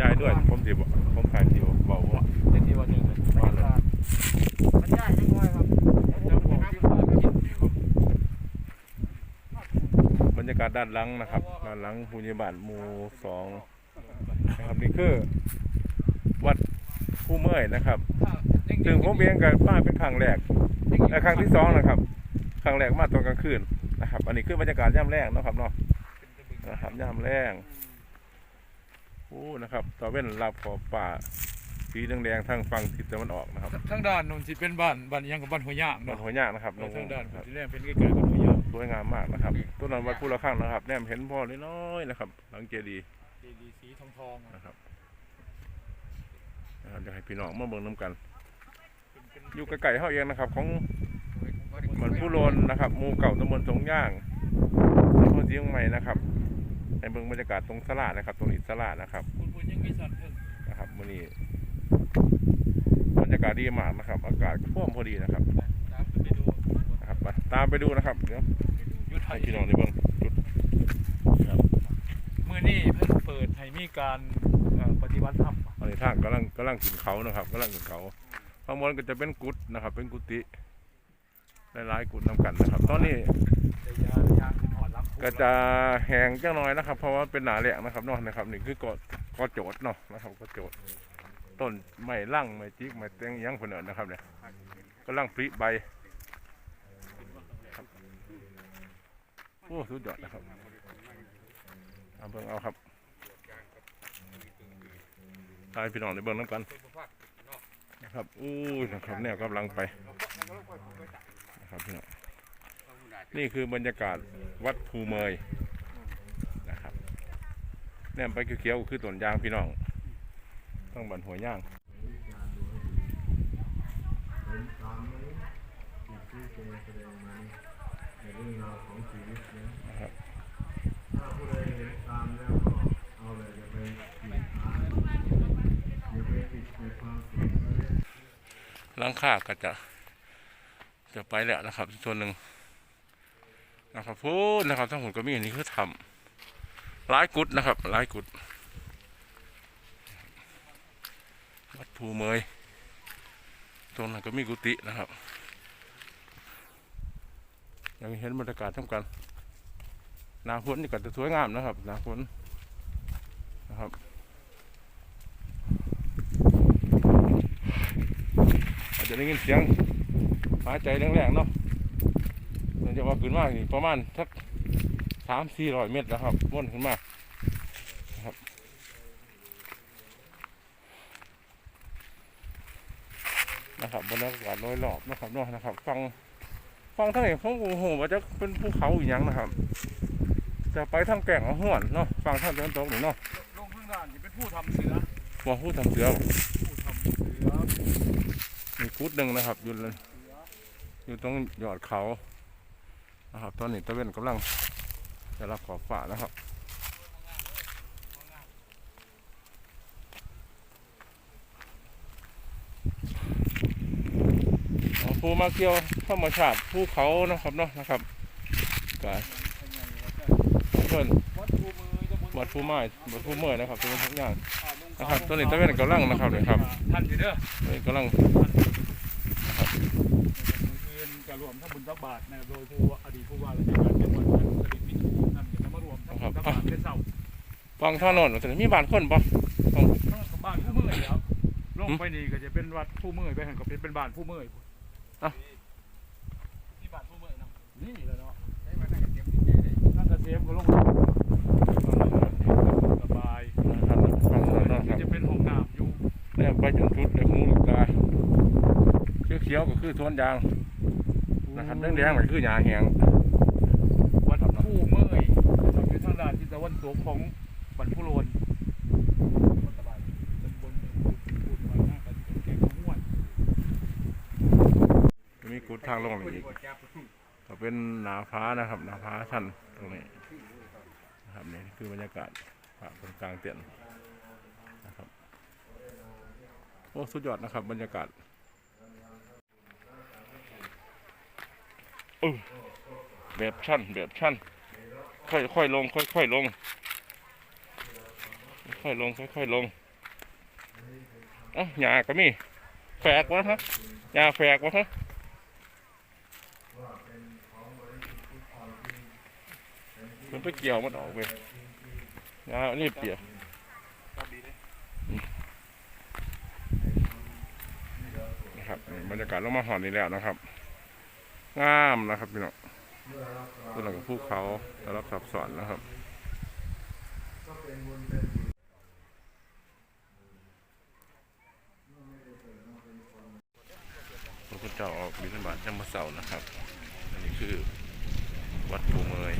ยายด้วย ผมสิบอกผมขายสิบอกว่าเช่นที่วันหนึ่งเลยบรรยากาศมันยากจังเลยครับเจ้าของที่ว่ากินอยู่บรรยากาศด้านหลังนะครับ ด้านหลังภูมิบาลหมู่สองนะครับนี่คือ วัดผู้เมื่อยนะครับซึ่งผมเองกับป้าเป็นครั้งแรกและครั้งที่สองนะครับครั้งแรกมาตอนกลางคืนนะครับ อันนี้คือบรรยากาศย่ำแรงเนาะครับเนาะนะครับย่ำแรง โอ้นะครับตะเว้นรับขอบป่าสีแดงๆทางฝั่งทิศตะวันออกนะครับทางด้านนนสิเป็นบ้านบ้านอิหยังกับบ้านหัวยางบ้านเนาะหัวยากนะครับทางด้านครับที่แรกเป็นใกล้ๆบ้านหัวยางสวยงามมากนะครับต้นนั้นวัดผู้ละข้างนะครับ แนมเห็นพ่อน้อยๆนะครับ หลังเจดีย์ดีสีทองทองนะครับนะครับอยากให้พี่น้องมาเบิ่งน้ำกัน อยู่ใกล้ๆเฮาเองนะครับ ของเหมือนผู้โลนนะครับหมู่เก่าตำบลสงย่างอำเภอเชียงใหม่นะครับให้ เบิ่งบรรยากาศตรงสลานะครับ ตรงนี้สลานะครับคุณคุณยังมีสัตว์เพิ่งนะครับมื้อนี้บรรยากาศดีมากนะครับ อากาศท่วมพอดีนะครับตามไปดูนะครับไปตามไปดูนะครับเดี๋ยวยุทธไทให้ยพี่น้องได้เบิ่งจุดเมื่อนี้เพิ่นเปิดให้มีการเอ่อปฏิบัติธรรมอันนี้ทางกำลังกำลังขึ้นเขานะครับกำลังขึ้นเขาข้างบนก็จะเป็นกุฏนะครับ เป็นกุฏิหลายๆกุฏนำกันนะครับ ตอนนี้ ก็จะแห้งจังน้อยนะครับ เพราะว่าเป็นหนาแหลกนะครับเนาะนะครับนี่คือก็ก็โจดเนาะนะครับก็โจดต้นไม้ลั่งไม้จิกไม้แตงยังเพิ่นเอิ้นนะครับเนี่ยกำลังปริใบโอ้สุดยอดนะครับเอาเบิ่งเอาครับตายพี่น้องในเบิ่งน้ำกันนะครับอู้ยนะครับแนวกำลังไปนะครับพี่น้อง นี่คือบรรยากาศวัดภูเมยนะครับแนมไปเขียวๆคือต้นยางพี่น้องต้องบันหัวย่างนตามนี้ที่ที่แกแสดงมาในเรื่องราวของชีวิตนะครับถ้าผู้ใดเห็นตาวก็เอาเลยอย่าไปติดตามอย่าไปติดในความสุขเลยหลังคาก็จะจะไปแล้วนะครับส่วนหนึ่ง นะครับพูดนะครับทั้งหมดก็มีอันนี้คือทำหลายกุดนะครับหลายกุดวัดภูเมยตรงนั้นก็มีกุฏินะครับยังเห็นบรรยากาศทั้งกันนาฝนนี่ก็จะสวยงามนะครับนาฝนนะครับอาจจะได้ยินเสียงหายใจแรงๆเนาะ จากว่าขึ้นมานี่ประมาณสักสามสี่ร้อยเมตรนะครับวนขึ้นมานะครับนะครับบรรยากาศโดยรอบนะครับเนาะนะครับ ฟังฟังทางไหนผมโอ้โหว่าจะเป็นภูเขาอีกอย่างนะครับ จะไปทางแก่งของห้วนเนาะฟังทางตะวันตกนี่เนาะลงข้างด้านจะเป็นผู้ทำเสือว่าผู้ทำเสือผู้ทำเสือมีกุดหนึ่งนะครับอยู่เลยอยู่ตรงยอดเขา นะครับ ตอนนี้ตะเวนกำลังจะรับขอบฟ้านะครับภูมาเกี่ยวธรรมชาติภูเขานะครับเนาะนะครับก็เพิ่นวัดภูมือตำบลวัดภูไม้วัดภูเมื่อนะครับตัวทุกอย่างาลงนะครับตัวนี้ตะเวนกำลังนะครับเนี่ยครับท่านอยู่เด้อตัวนกำลัง วมทั้งบุญตักบาทนะครับโดยผู้อดีตผู้ว่าราชการจังหวัดท่านสลิดมิตรนำจะมารวมทั้งบุญตักบาทเป็นเสาฟังถนนแต่มีบ้านคนปะทั้งบ้านผู้เมื่อยครับลงไปนี่ก็จะเป็นวัดผู้เมื่อยไปหันก็เป็นเป็นบ้านผู้เมื่อยนี่บ้านผู้เมื่อยนะนี่แหละเนาะนั่นกระเทียมก็ลงสบายนะครับฟังถนนคนี่รับจะเป็นห้องน้ำอยู่เนี่ยไปจนชุดเลยหูลูกตาเขียวๆก็คือสวนยาง นะครับแดงๆมันคือหญ้าแห้งวัดผู้เมื่อยนะครับอยู่ทางด้านทิศตะวันตกของบรรพุโรนตำบลพูดมาหน้ากันแก่งม่วนมีกุดทางลงอีกก็เป็นหนาฟ้านะครับ หนาฟ้าชันตรงนี้นะครับนี่คือบรรยากาศภาพตรงกลางเตียนนะครับโอ้สุดยอดนะครับบรรยากาศ เออแบบชั้นแบบชั้นค่อยๆลง ค่อยๆลง ค่อยๆลง ค่อยๆลงอ้าหญ้าก็มีแฝกวะฮะหญ้าแฝกวะฮะมันไปเกี่ยวมันออกเว้ยหญ้านี่เปียกนะครับบรรยากาศลงมาหอนนี่แล้วนะครับ งามนะครับพี่น้องต้นหลังภูเขาแล้วรับสับสอนนะครับพระพุทธเจ้าออกบิณฑบาตยามมื้อเสาร์นะครับ อันนี้คือวัดภูเมย